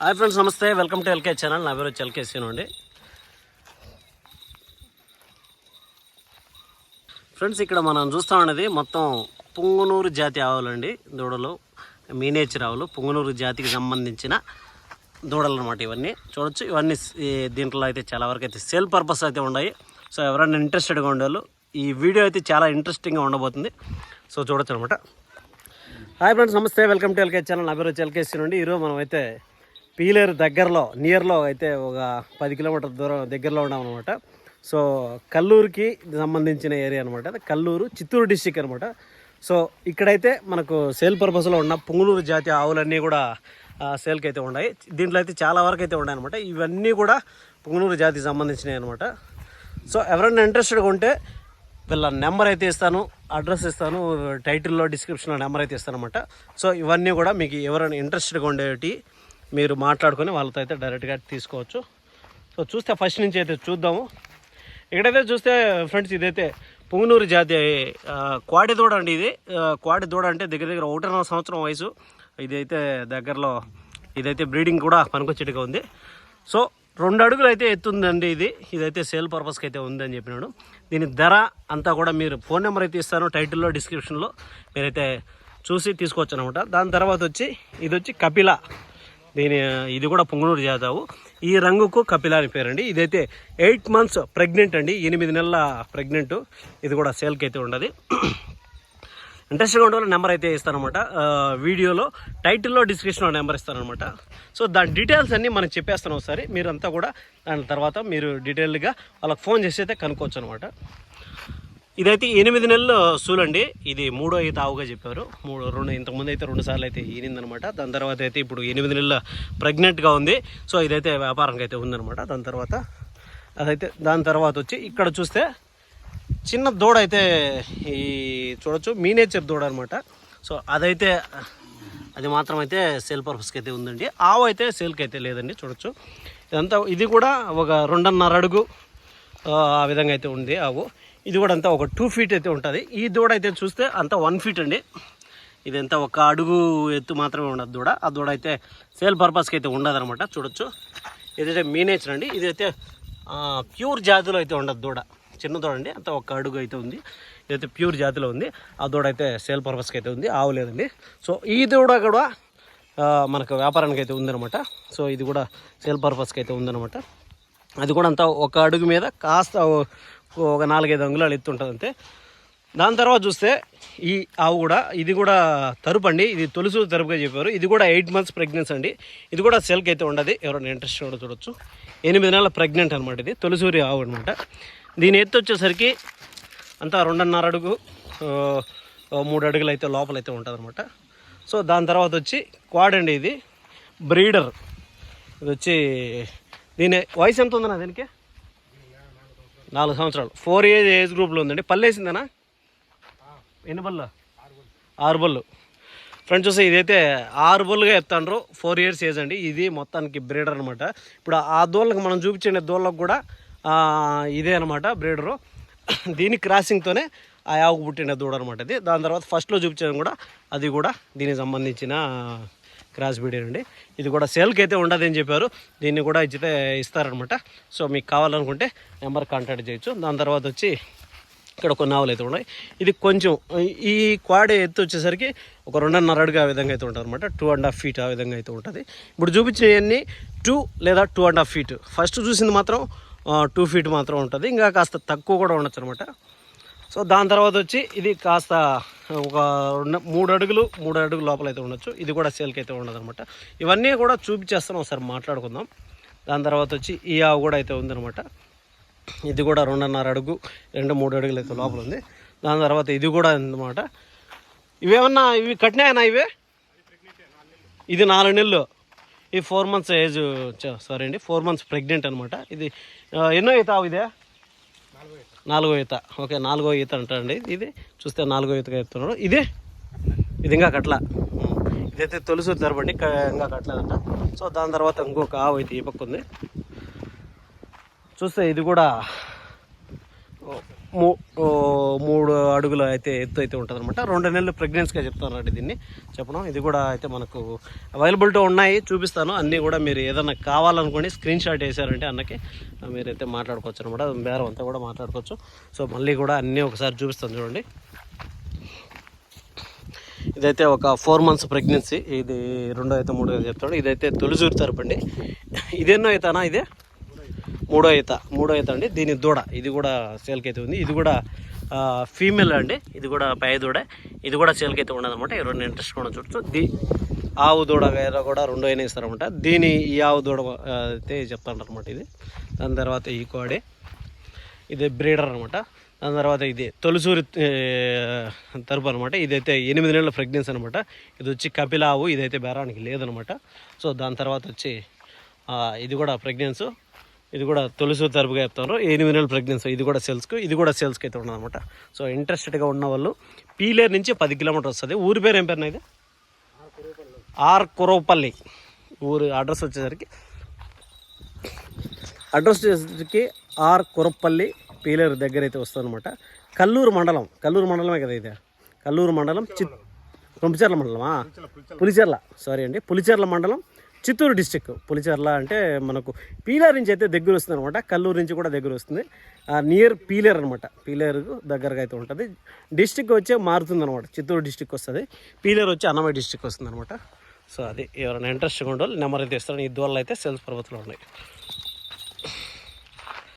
Hi friends నమస్తే. Welcome to LK channel. నా పేరు వచ్చి ఎల్కే సీను అండి. ఫ్రెండ్స్ ఇక్కడ మనం చూస్తా ఉన్నది మొత్తం పుంగునూరు జాతి ఆవులండి దూడలు మీనేచర్ ఆవులు పుంగునూరు జాతికి సంబంధించిన దూడలు అనమాట ఇవన్నీ. చూడొచ్చు. ఇవన్నీ దీంట్లో అయితే చాలా వరకు అయితే సేల్ పర్పస్ అయితే ఉన్నాయి. సో ఎవరైనా ఇంట్రెస్టెడ్గా ఉండేవాళ్ళు ఈ వీడియో అయితే చాలా ఇంట్రెస్టింగ్గా ఉండబోతుంది. సో చూడొచ్చు అనమాట హాయ్ ఫ్రెండ్స్ నమస్తే. Welcome to LK channel. నా పేరు వచ్చి ఎల్కేసీ నుండి ఈరోజు మనం అయితే పీలేరు దగ్గరలో నియర్లో అయితే ఒక పది కిలోమీటర్ దూరం దగ్గరలో ఉన్నాం అనమాట సో కల్లూరుకి సంబంధించిన ఏరియా అనమాట కల్లూరు చిత్తూరు డిస్టిక్ అనమాట సో ఇక్కడైతే మనకు సేల్ పర్పస్లో ఉన్న పుంగులూరు జాతి ఆవులన్నీ కూడా సేల్కి అయితే ఉన్నాయి. దీంట్లో అయితే చాలా వరకు అయితే ఉన్నాయి అనమాట ఇవన్నీ కూడా పుంగులూరు జాతికి సంబంధించినవి అనమాట సో ఎవరైనా ఇంట్రెస్టెడ్గా ఉంటే వీళ్ళ నెంబర్ అయితే ఇస్తాను అడ్రస్ ఇస్తాను టైటిల్లో డిస్క్రిప్షన్లో నెంబర్ అయితే ఇస్తాను అనమాట సో ఇవన్నీ కూడా మీకు ఎవరైనా ఇంట్రెస్టెడ్గా ఉండేటి మీరు మాట్లాడుకొని వాళ్ళతో అయితే డైరెక్ట్గా తీసుకోవచ్చు. సో చూస్తే ఫస్ట్ నుంచి అయితే చూద్దాము. ఇక్కడైతే చూస్తే ఫ్రెండ్స్ ఇదైతే పుంగనూరు జాతి ఆ, కోడి దూడ అండి ఇది. ఆ, కోడి దూడ అంటే దగ్గర దగ్గర ఒకటిన్నర సంవత్సరం వయసు. ఇదైతే దగ్గరలో ఇదైతే బ్రీడింగ్ కూడా పనికొచ్చేట్టుగా ఉంది. సో రెండు అడుగులు అయితే ఎత్తుందండి ఇది. ఇదైతే సేల్ పర్పస్కి అయితే ఉందని చెప్పినాడు. దీని ధర అంతా కూడా మీరు ఫోన్ నెంబర్ అయితే ఇస్తాను టైటిల్లో డిస్క్రిప్షన్లో. మీరైతే చూసి తీసుకోవచ్చు అనమాట దాని తర్వాత వచ్చి ఇది వచ్చి కపిల దీని ఇది కూడా పుంగనూరు జాతావు. ఈ రంగుకు కపిల అని పేరండి. ఇదైతే ఎయిట్ మంత్స్ ప్రెగ్నెంట్ అండి. ఎనిమిది నెలల ప్రెగ్నెంట్. ఇది కూడా సేల్కి అయితే ఉండదు ఇంట్రెస్ట్గా ఉండే నెంబర్ అయితే ఇస్తానమాట వీడియోలో టైటిల్లో డిస్క్రిప్షన్లో నెంబర్ ఇస్తానమాట సో దాని డీటెయిల్స్ అన్నీ మనం చెప్పేస్తాను ఒకసారి. మీరంతా కూడా దాని తర్వాత మీరు డీటెయిల్గా వాళ్ళకి ఫోన్ చేసి అయితే కనుక్కోవచ్చు అనమాట ఇదైతే ఎనిమిది నెలలు సూలండి. ఇది మూడో ఈత ఆవుగా చెప్పారు. మూడు రెండు ఇంతకుముందు అయితే రెండు సార్లు అయితే ఈనిందనమాట. దాని తర్వాత అయితే ఇప్పుడు ఎనిమిది నెలల ప్రెగ్నెంట్గా ఉంది. సో ఇదైతే వ్యాపారంగా అయితే ఉందనమాట. దాని తర్వాత అదైతే దాని తర్వాత వచ్చి ఇక్కడ చూస్తే చిన్న దూడ అయితే ఈ చూడొచ్చు. మీనేచర్ దూడ అనమాట. సో అదైతే అది మాత్రం అయితే సేల్ పర్పస్కి అయితే ఉందండి. ఆవు అయితే సేల్కి అయితే లేదండి. చూడొచ్చు. ఇదంతా ఇది కూడా ఒక రెండున్నర అడుగు ఆ విధంగా అయితే ఉంది ఆవు. ఇది కూడా అంతా ఒక టూ ఫీట్ అయితే ఉంటుంది. ఈ దూడ అయితే చూస్తే అంతా వన్ ఫీట్ అండి. ఇదంతా ఒక అడుగు ఎత్తు మాత్రమే ఉండదు దూడ. ఆ దూడ అయితే సేల్ పర్పస్కి అయితే ఉండదు అనమాట చూడొచ్చు. ఇదైతే మీనేచర్ అండి. ఇదైతే ప్యూర్ జాతిలో అయితే ఉండదు దూడ. చిన్న దూడ అండి. అంత ఒక అడుగు అయితే ఉంది. ఇదైతే ప్యూర్ జాతిలో ఉంది. ఆ దూడ అయితే సేల్ పర్పస్కి అయితే ఉంది. ఆవు లేదండి. సో ఈ దూడ కూడా మనకు వ్యాపారానికి అయితే ఉందన్నమాట. సో ఇది కూడా సేల్ పర్పస్కి అయితే ఉందనమాట అది కూడా అంతా ఒక అడుగు మీద కాస్త ఒక నాలుగైదు అంగుళాలు ఎత్తు ఉంటుంది అంతే దాని తర్వాత చూస్తే ఈ ఆవు కూడా ఇది కూడా తరుపు అండి. ఇది తొలుసు తరుపుగా చెప్పారు. ఇది కూడా ఎయిట్ మంత్స్ ప్రెగ్నెన్స్ అండి. ఇది కూడా సెల్క్ అయితే ఉండదు. ఎవరైనా ఇంట్రెస్ట్ కూడా చూడొచ్చు. ఎనిమిది నెలల ప్రెగ్నెంట్ అనమాట ఇది. తొలిసూరి ఆవు అనమాట దీని ఎత్తు వచ్చేసరికి అంతా రెండున్నర అడుగు మూడు అడుగులు అయితే లోపల అయితే ఉంటుంది అనమాట సో దాని తర్వాత వచ్చి క్వాడ్ అండి ఇది. బ్రీడర్. ఇది వచ్చి దీని వయసు ఎంత ఉందన్నా దీనికి? నాలుగు సంవత్సరాలు. ఫోర్ ఏజ్ ఏజ్ గ్రూప్లో ఉందండి. పళ్ళు వేసిందనా? ఎన్ని బళ్ళు ఆరు బళ్ళు ఫ్రెండ్స్ చూస్తే ఇదైతే ఆరు బళ్ళుగా ఎత్తాండ్రు ఫోర్ ఇయర్స్ ఏజ్ అండి. ఇది మొత్తానికి బ్రీడర్ అనమాట ఇప్పుడు ఆ దూళ్ళకి మనం చూపించిన దూళ్ళకు కూడా ఇదే అనమాట బ్రీడరు దీని క్రాసింగ్తోనే ఆ యావకు పుట్టిన దూడ అనమాట ఇది. దాని తర్వాత ఫస్ట్లో చూపించడం కూడా అది కూడా దీనికి సంబంధించిన క్రాస్ బీడర్ అండి. ఇది కూడా సేల్కి అయితే ఉండదని చెప్పారు. దీన్ని కూడా ఇచ్చితే ఇస్తారనమాట. సో మీకు కావాలనుకుంటే నెంబర్ కాంటాక్ట్ చేయొచ్చు. దాని తర్వాత వచ్చి ఇక్కడ కొన్ని ఆవులు అయితే ఉన్నాయి. ఇది కొంచెం ఈ క్వాడ్ ఎత్తు వచ్చేసరికి ఒక రెండున్నర అడుగు ఆ విధంగా అయితే ఉంటుంది అనమాట టూ అండ్ హాఫ్ ఫీట్ ఆ విధంగా అయితే ఉంటుంది. ఇప్పుడు చూపించినవన్నీ టూ లేదా two and half feet. First చూసింది మాత్రం టూ ఫీట్ మాత్రం ఉంటుంది. ఇంకా కాస్త తక్కువ కూడా ఉండొచ్చు అనమాట సో దాని తర్వాత వచ్చి ఇది కాస్త ఒక మూడు అడుగులు మూడు అడుగులు లోపల అయితే ఉండొచ్చు. ఇది కూడా సేల్కి అయితే ఉండదనమాట ఇవన్నీ కూడా చూపించేస్తాను ఒకసారి మాట్లాడుకుందాం. దాని తర్వాత వచ్చి ఈ ఆవు కూడా అయితే ఉందనమాట ఇది కూడా రెండున్నర అడుగు రెండు మూడు అడుగులు అయితే లోపల ఉంది. దాని తర్వాత ఇది కూడా ఉందన్నమాట. ఇవేమన్నా ఇవి కట్టినాయనా ఇవే? ఇది నాలుగు నెలలు. ఇది ఫోర్ మంత్స్ ఏజ్ సారీ అండి ఫోర్ మంత్స్ ప్రెగ్నెంట్ అనమాట ఇది ఎన్నో అవుతావు ఇదే? నాలుగో ఈత. ఓకే నాలుగో ఈత అంటారండి ఇది. చూస్తే నాలుగో ఈతగా ఎత్తున్నాడు ఇదే? ఇది ఇంకా కట్ల. ఇదైతే తొలుసు జరపండి ఇంకా కట్టలేదంట. సో దాని తర్వాత ఇంకొక ఆవు అయితే ఈ పక్క ఉంది. చూస్తే ఇది కూడా మూ మూడు అడుగులు అయితే ఎత్తు అయితే ఉంటుంది అనమాట రెండు నెలలు ప్రెగ్నెన్సీగా చెప్తానండి దీన్ని. చెప్పడం ఇది కూడా అయితే మనకు అవైలబిలిటీ ఉన్నాయి చూపిస్తాను. అన్నీ కూడా మీరు ఏదైనా కావాలనుకోండి స్క్రీన్ షాట్ వేసారంటే అన్నకి మీరైతే మాట్లాడుకోవచ్చు అనమాట బేరం అంతా కూడా మాట్లాడుకోవచ్చు. సో మళ్ళీ కూడా అన్నీ ఒకసారి చూపిస్తాను చూడండి. ఇదైతే ఒక ఫోర్ మంత్స్ ప్రెగ్నెన్సీ ఇది రెండో అయితే మూడో అయితే చెప్తాడు. ఇదైతే తొలిచూరు తరపండి ఇదేన్నో అయితేనా ఇదే? మూడో ఈత మూడో ఈత అండి. దీని దూడ ఇది కూడా సేల్కి అయితే ఉంది. ఇది కూడా ఫీమేల్ అండి. ఇది కూడా పై దూడ. ఇది కూడా సేల్కి అయితే ఉండదు అనమాట ఈ రెండు ఇంట్రెస్ట్ కూడా చూడచ్చు. దీ ఆవు దూడ వేరే కూడా రెండో అయినా ఇస్తారనమాట దీని ఈ ఆవు దూడ అయితే చెప్తాంటారు ఇది. దాని తర్వాత ఈ కోడి. ఇది బ్రీడర్ అనమాట దాని తర్వాత ఇది తొలిసూరి తరుపు తరపు అనమాట ఇదైతే ఎనిమిది నెలల ప్రెగ్నెన్సీ అనమాట ఇది వచ్చి కపిలావు ఇదైతే బేరానికి లేదనమాట సో దాని తర్వాత వచ్చి ఇది కూడా ప్రెగ్నెన్సీ. ఇది కూడా తొలుసు తరపుగా చెప్తాను ఎనిమిది నెలల ప్రెగ్నెన్సీ ఇది కూడా సేల్స్కి ఇది కూడా సేల్స్కి అయితే ఉన్నదన్నమాట. సో ఇంట్రెస్టెడ్గా ఉన్న వాళ్ళు పీలేరు నుంచి పది కిలోమీటర్ వస్తుంది. ఊరి పేరు ఏం పేరు ఇది? ఆర్ కురవపల్లి. ఊరు అడ్రస్ వచ్చేసరికి అడ్రస్ వచ్చేసరికి ఆర్ కురప్పల్లి పీలేరు దగ్గర అయితే వస్తుందన్నమాట. కల్లూరు మండలం కల్లూరు మండలమే కదా ఇది? కల్లూరు మండలం చిత్ పులిచెర్ల మండలమా? పులిచెర్ల. సారీ అండి. పులిచెర్ల మండలం చిత్తూరు డిస్టిక్ పులిచెర్ల అంటే మనకు పీలేరు నుంచి అయితే దగ్గర వస్తుంది అనమాట కల్లూరు నుంచి కూడా దగ్గర వస్తుంది. నియర్ పీలేరు అనమాట పీలేరు దగ్గరగా అయితే ఉంటుంది. డిస్టిక్ వచ్చే మారుతుంది అనమాట చిత్తూరు డిస్టిక్ వస్తుంది. పీలేరు వచ్చి అన్నమయ్య డిస్టిక్ వస్తుంది అనమాట సో అది ఎవరైనా ఇంట్రెస్ట్గా ఉండాలి నెంబర్ అయితే ఇస్తాను ఈ దూరాలు అయితే సెల్స్ పర్వతలో ఉన్నాయి.